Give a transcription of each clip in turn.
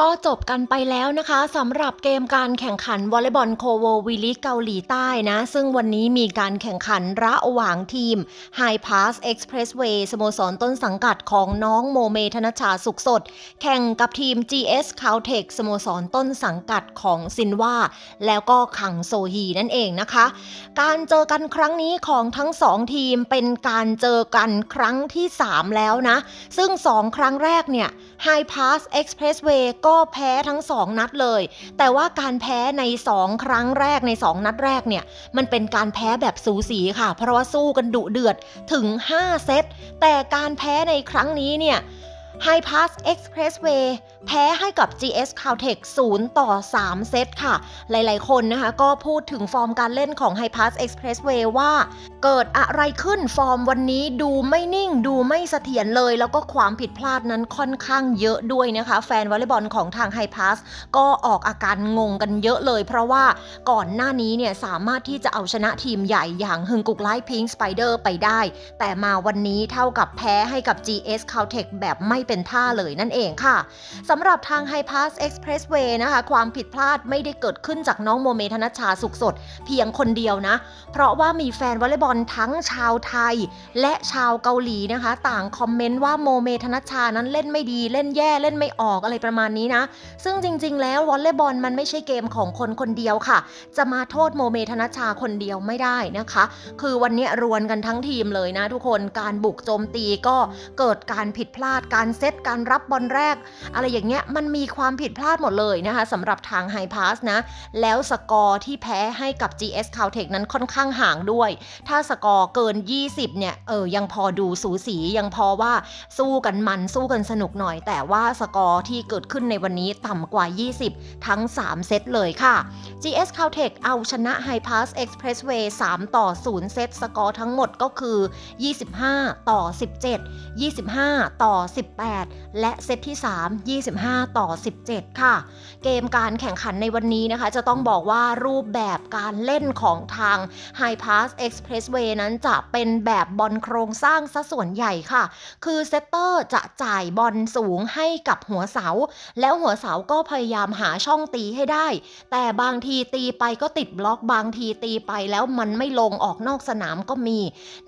ก็จบกันไปแล้วนะคะสำหรับเกมการแข่งขันวอลเลย์บอลโคโววีลิกเกาหลีใต้นะ ซึ่งวันนี้มีการแข่งขันระหว่างทีม High Pass Expressway สโมสรต้นสังกัดของน้องโมเมธนชาสุขสด แข่งกับทีม GS Caltech สโมสรต้นสังกัดของซินว่าแล้วก็ขังโซฮีนั่นเองนะคะ การเจอกันครั้งนี้ของทั้งสองทีมเป็นการเจอกันครั้งที่ 3 แล้วนะ ซึ่ง 2 ครั้งแรกเนี่ย High Pass Expressway ก็แพ้ทั้ง 2 นัดเลย แต่ว่าการแพ้ใน 2 ครั้งแรกใน 2 นัดแรกเนี่ย มันเป็นการแพ้แบบสูสีค่ะ เพราะว่าสู้กันดุเดือดถึง 5 เซต แต่การแพ้ในครั้งนี้เนี่ย High Pass Expressway แพ้ให้กับ GS Caltech 0 ต่อ 3 เซตค่ะ หลายๆ คนนะคะ ก็พูดถึงฟอร์มการเล่นของ High Pass Expressway ว่า เกิดอะไรขึ้นฟอร์มวันนี้ดูไม่นิ่ง ดูไม่เสถียรเลย แล้วก็ความผิดพลาดนั้นค่อนข้างเยอะด้วยนะคะ แฟนวอลเลย์บอลของทาง High Pass ก็ออกอาการงงกันเยอะเลย เพราะว่าก่อนหน้านี้เนี่ยสามารถที่จะเอาชนะทีมใหญ่อย่างฮึงกุกไลพิงสไปเดอร์ไปได้ แต่มาวันนี้เท่ากับแพ้ให้กับ GS Caltech แบบไม่เป็นท่าเลยนั่นเองค่ะสำหรับทาง High Pass Expressway นะคะ ความผิดพลาดไม่ได้เกิดขึ้นจากน้องโมเมธนชชาสุขสด เพียงคนเดียวนะ เพราะว่ามีแฟนวอลเลย์บอลทั้งชาวไทย และชาวเกาหลีนะคะ ต่างคอมเมนต์ว่าโมเมธนชชานั้นเล่นไม่ดีเล่นแย่เล่นไม่ออกอะไรประมาณนี้นะ ซึ่งจริง ๆ แล้ววอลเลย์บอลมันไม่ใช่เกมของคนคนเดียวค่ะ จะมาโทษโมเมธนชชาคนเดียวไม่ได้นะคะ คือวันนี้รวนกันทั้งทีมเลยนะทุกคนการบุกโจมตีก็เกิดการผิดพลาดการเซตการรับบอลแรก อะไรอย่างเงี้ยมันมีความผิดพลาดหมดเลยนะคะสำหรับทาง High Pass นะ แล้วสกอร์ที่แพ้ให้กับ GS Caltech นั้นค่อนข้างห่างด้วย ถ้าสกอร์เกิน 20 เนี่ย เออ ยังพอดูสูสี ยังพอว่าสู้กันมันสู้กันสนุกหน่อย แต่ว่าสกอร์ที่เกิดขึ้นในวันนี้ต่ำกว่า 20 ทั้ง 3 เซตเลยค่ะ GS Caltech เอาชนะ High Pass Expressway 3 ต่อ 0 เซต สกอร์ทั้งหมดก็คือ 25 ต่อ 17 25 ต่อ 18 และเซตที่ 3 25 ต่อ 17 ค่ะ เกมการแข่งขันในวันนี้นะคะ จะต้องบอกว่ารูปแบบการเล่นของทาง High Pass Expressway นั้นจะเป็นแบบบอลโครงสร้างซะส่วนใหญ่ค่ะ คือเซตเตอร์จะจ่ายบอลสูงให้กับหัวเสา แล้วหัวเสาก็พยายามหาช่องตีให้ได้ แต่บางทีตีไปก็ติดบล็อกบางทีตีไปแล้วมันไม่ลงออกนอกสนามก็มี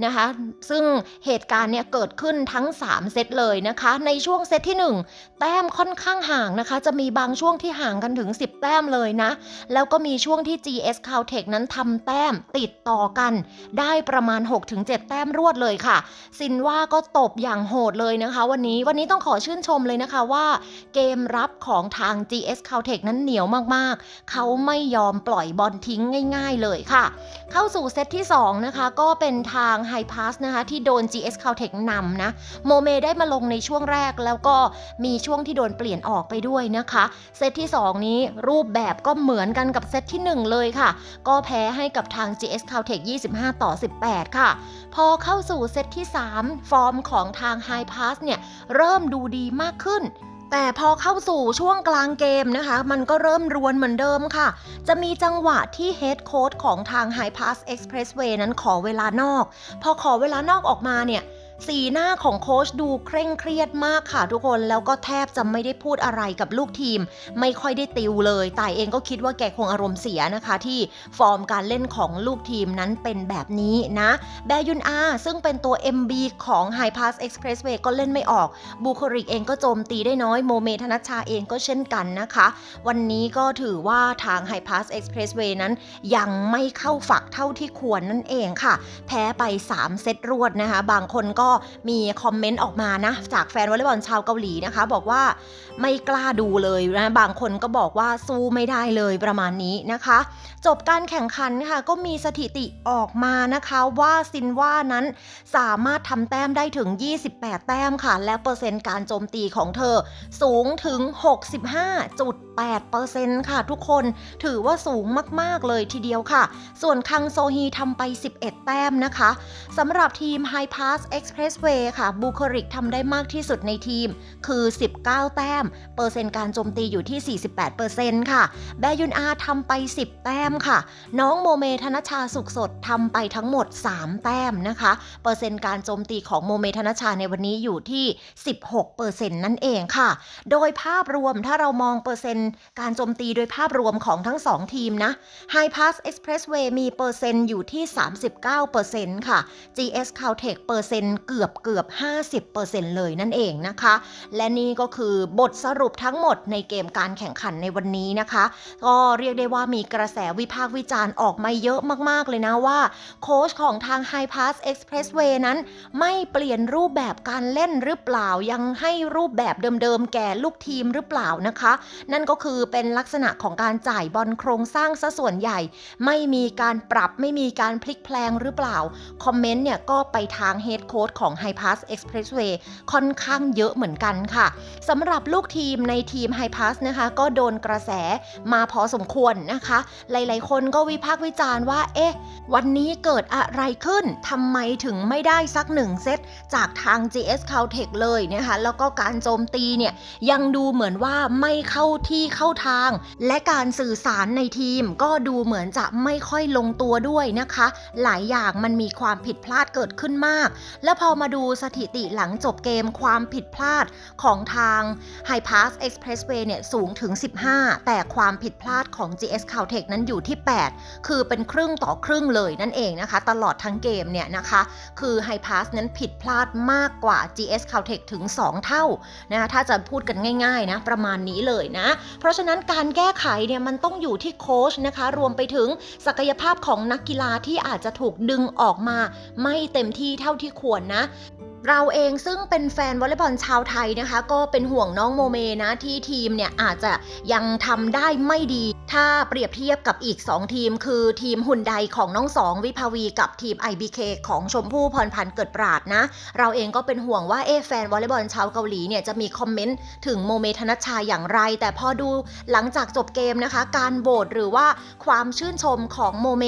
นะคะ ซึ่งเหตุการณ์เนี่ยเกิดขึ้นทั้ง 3 เซตเลยนะคะ ในช่วงเซตที่ 1 แต้มค่อนข้างห่างนะคะ จะมีบางช่วงที่ห่างกันถึง 10 แต้มเลยนะ แล้วก็มีช่วงที่ GS Caltech นั้นทำแต้มติดต่อกัน ได้ประมาณ 6-7 แต้มรวดเลยค่ะ ซินว่าก็ตบอย่างโหดเลยนะคะ วันนี้วันนี้ต้องขอชื่นชมเลยนะคะว่า เกมรับของทาง GS Caltech นั้นเหนียวมากๆ เขาไม่ยอมปล่อยบอลทิ้งง่าย ๆ เลยค่ะ เข้าสู่เซตที่ 2 นะคะ ก็เป็นทาง High Pass นะคะ ที่โดน GS Caltech นำนะ โมเมได้มาลงในช่วงแรกแล้วก็มีช่วงที่โดนเปลี่ยนออกไปด้วยนะคะ เซตที่ 2 นี้รูปแบบก็เหมือนกันกับเซตที่ 1 เลยค่ะ ก็แพ้ให้กับทาง GS Caltech 25 ต่อ 18 ค่ะ พอเข้าสู่เซตที่ 3 ฟอร์มของทาง High Pass เนี่ย เริ่มดูดีมากขึ้นแต่พอเข้าสู่ช่วงกลางเกมนะคะ มันก็เริ่มรวนเหมือนเดิมค่ะ จะมีจังหวะที่เฮดโค้ดของทาง High Pass Expressway นั้นขอเวลานอก พอขอเวลานอกออกมาเนี่ย สีหน้าของโค้ชดูเคร่งเครียดมากค่ะทุกคนแล้วก็แทบจะไม่ได้พูดอะไรกับลูกทีม ไม่ค่อยได้ติวเลยแต่เองก็คิดว่าแกคงอารมณ์เสียนะคะ ที่ฟอร์มการเล่นของลูกทีมนั้นเป็นแบบนี้นะแบยุนอาซึ่งเป็นตัว MB ของ High Pass Expressway ก็เล่นไม่ออก บูคริกเองก็โจมตีได้น้อยโมเมธนัชชาเองก็เช่นกันนะคะ วันนี้ก็ถือว่าทาง High Pass Expressway นั้น ยังไม่เข้าฝักเท่าที่ควรนั่นเองค่ะ แพ้ไป 3 เซตรวดนะคะ บางคนก็มีคอมเมนต์ออกมานะ จากแฟนวอลเลย์บอลชาวเกาหลีนะคะ บอกว่าไม่กล้าดูเลยนะบางคนก็บอกว่าสู้ไม่ได้เลยประมาณนี้นะคะ จบการแข่งขันค่ะก็มีสถิติออกมานะคะว่าซินว่านั้นสามารถทำแต้มได้ถึง 28 แต้มค่ะ และเปอร์เซ็นต์การโจมตีของเธอสูงถึง 65.8%ค่ะทุกคนถือว่าสูงมาก ๆ เลยทีเดียวค่ะ ส่วนคังโซฮีทำไป 11 แต้มนะคะสำหรับทีม High Pass Express Expressway ค่ะบูคริกทำได้มากที่สุดในทีม คือ 19 แต้ม เปอร์เซ็นต์การโจมตีอยู่ที่ 48%ค่ะ แบยุนอาทำไป 10 แต้มค่ะ น้องโมเมธนชาสุขสดทำไปทั้งหมด 3 แต้มนะคะ เปอร์เซ็นต์การโจมตีของโมเมธนชาในวันนี้อยู่ที่ 16%นั่นเองค่ะ โดยภาพรวมถ้าเรามองเปอร์เซ็นต์การโจมตีโดยภาพรวมของทั้ง 2 ทีมนะ High Pass Expressway มีเปอร์เซ็นต์อยู่ที่ 39%ค่ะ GS Caltech เปอร์เซ็นต์เกือบเกือบ 50%เลยนั่นเองนะคะ และนี่ก็คือบทสรุปทั้งหมดในเกมการแข่งขันในวันนี้นะคะ ก็เรียกได้ว่ามีกระแสวิพากษ์วิจารณ์ออกมาเยอะมากๆเลยนะว่า โค้ชของทาง High Pass Expressway นั้น ไม่เปลี่ยนรูปแบบการเล่นหรือเปล่ายังให้รูปแบบเดิมๆแก่ลูกทีมหรือเปล่านะคะ นั่นก็คือเป็นลักษณะของการจ่ายบอลโครงสร้างซะส่วนใหญ่ ไม่มีการปรับไม่มีการพลิกแพลงหรือเปล่า คอมเมนต์เนี่ยก็ไปทางเฮดโค้ดของ High Pass Expressway ค่อนข้างเยอะเหมือนกันค่ะสำหรับลูกทีมในทีม High Pass นะคะ ก็โดนกระแสมาพอสมควรนะคะ หลายๆ คนก็วิพากษ์วิจารณ์ว่า เอ๊ะ วันนี้เกิดอะไรขึ้นทำไมถึงไม่ได้สักหนึ่งเซตจากทาง GS Caltech เลยนะคะ แล้วก็การโจมตีเนี่ยยังดูเหมือนว่าไม่เข้าที่เข้าทาง และการสื่อสารในทีมก็ดูเหมือนจะไม่ค่อยลงตัวด้วยนะคะ หลายอย่างมันมีความผิดพลาดเกิดขึ้นมาก แล้วพอมาดูสถิติหลังจบเกมความผิดพลาดของทาง High Pass Expressway เนี่ยสูงถึง 15 แต่ความผิดพลาดของ GS Caltech นั้นอยู่ที่ 8 คือเป็นครึ่งต่อครึ่งเลยนั่นเองนะคะ ตลอดทั้งเกมเนี่ยนะคะ คือ High Pass นั้นผิดพลาดมากกว่า GS Caltech ถึง 2 เท่านะคะถ้าจะพูดกันง่ายๆนะประมาณนี้เลยนะ เพราะฉะนั้นการแก้ไขเนี่ยมันต้องอยู่ที่โค้ชนะคะ รวมไปถึงศักยภาพของนักกีฬาที่อาจจะถูกดึงออกมาไม่เต็มที่เท่าที่ควรนะเราเองซึ่งเป็นแฟนวอลเลย์บอลชาวไทยนะคะ ก็เป็นห่วงน้องโมเมนะที่ทีมเนี่ยอาจจะยังทำได้ไม่ดีถ้าเปรียบเทียบกับอีก 2 ทีม คือทีมหุ่นใดของน้องสองวิภาวีกับทีม IBK ของชมพู่พรพันธ์เกิดปราดนะ เราเองก็เป็นห่วงว่าเอแฟนวอลเลย์บอลชาวเกาหลีเนี่ยจะมีคอมเมนต์ถึงโมเมธนชชาอย่างไร แต่พอดูหลังจากจบเกมนะคะ การโบสหรือว่าความชื่นชมของโมเม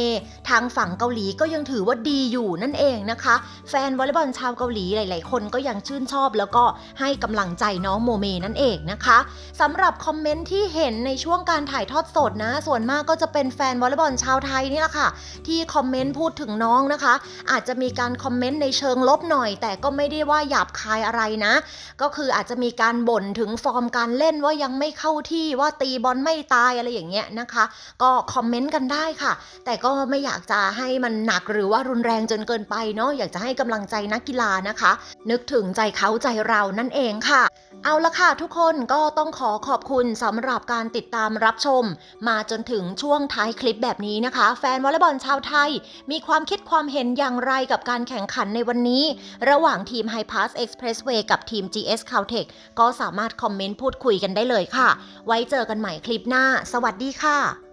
ทางฝั่งเกาหลีก็ยังถือว่าดีอยู่นั่นเองนะคะ แฟนวอลเลย์บอลชาวเกาหลีหลาย ๆ คนก็ยังชื่นชอบ แล้วก็ให้กำลังใจน้องโมเมนั่นเองนะคะสำหรับคอมเมนต์ที่เห็นในช่วงการถ่ายทอดสดนะ ส่วนมากก็จะเป็นแฟนวอลเลย์บอลชาวไทยนี่แหละค่ะ ที่คอมเมนต์พูดถึงน้องนะคะ อาจจะมีการคอมเมนต์ในเชิงลบหน่อย แต่ก็ไม่ได้ว่าหยาบคายอะไรนะ ก็คืออาจจะมีการบ่นถึงฟอร์มการเล่นว่ายังไม่เข้าที่ว่าตีบอลไม่ตายอะไรอย่างเงี้ยนะคะ ก็คอมเมนต์กันได้ค่ะ แต่ก็ไม่อยากจะให้มันหนักหรือว่ารุนแรงจนเกินไปเนาะอยากจะให้กำลังใจนักกีฬานะคะ นึกถึงใจเขาใจเรานั่นเองค่ะ เอาละค่ะทุกคนก็ต้องขอขอบคุณสำหรับการติดตามรับชมมาจนถึงช่วงท้ายคลิปแบบนี้นะคะ แฟนวอลเลย์บอลชาวไทย มีความคิดความเห็นอย่างไรกับการแข่งขันในวันนี้ ระหว่างทีม High Pass Expressway กับทีม GS Caltech ก็สามารถคอมเมนต์พูดคุยกันได้เลยค่ะ ไว้เจอกันใหม่คลิปหน้า สวัสดีค่ะ